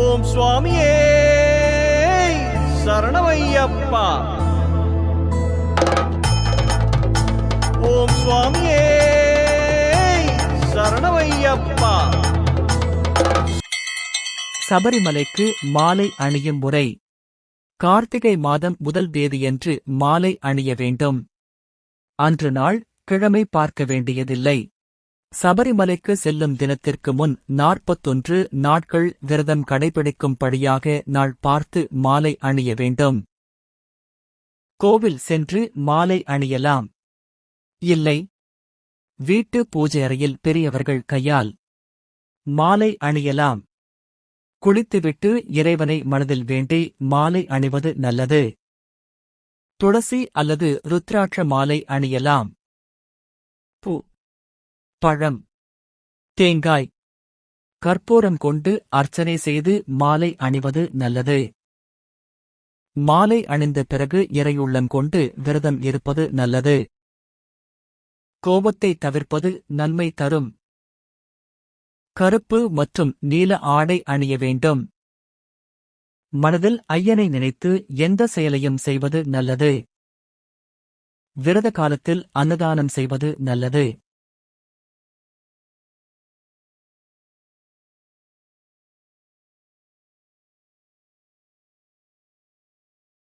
ஓம் சுவாமியே சரணமையப்பா. ஓம் சுவாமியே சரணமையப்பா. சபரிமலைக்கு மாலை அணியும் முறை. கார்த்திகை மாதம் முதல் தேதியன்று மாலை அணிய வேண்டும். அன்று நாள் கிழமை பார்க்க வேண்டியதில்லை. சபரிமலைக்கு செல்லும் தினத்திற்கு முன் நாற்பத்தொன்று நாட்கள் விரதம் கடைபிடிக்கும்படியாக நாள் பார்த்து மாலை அணிய வேண்டும். கோவில் சென்று மாலை அணியலாம். இல்லை. வீட்டு பூஜை அறையில் பெரியவர்கள் கையால் மாலை அணியலாம். குளித்துவிட்டு இறைவனை மனதில் வேண்டி மாலை அணிவது நல்லது. துளசி அல்லது ருத்ராட்ச மாலை அணியலாம். பூ. பழம் தேங்காய் கற்பூரம் கொண்டு அர்ச்சனை செய்து மாலை அணிவது நல்லது. மாலை அணிந்த பிறகு இறையுள்ளம் கொண்டு விரதம் இருப்பது நல்லது. கோபத்தை தவிர்ப்பது நன்மை தரும். கருப்பு மற்றும் நீல ஆடை அணிய வேண்டும். மனதில் ஐயனை நினைத்து எந்த செயலையும் செய்வது நல்லது. விரத காலத்தில் அன்னதானம் செய்வது நல்லது.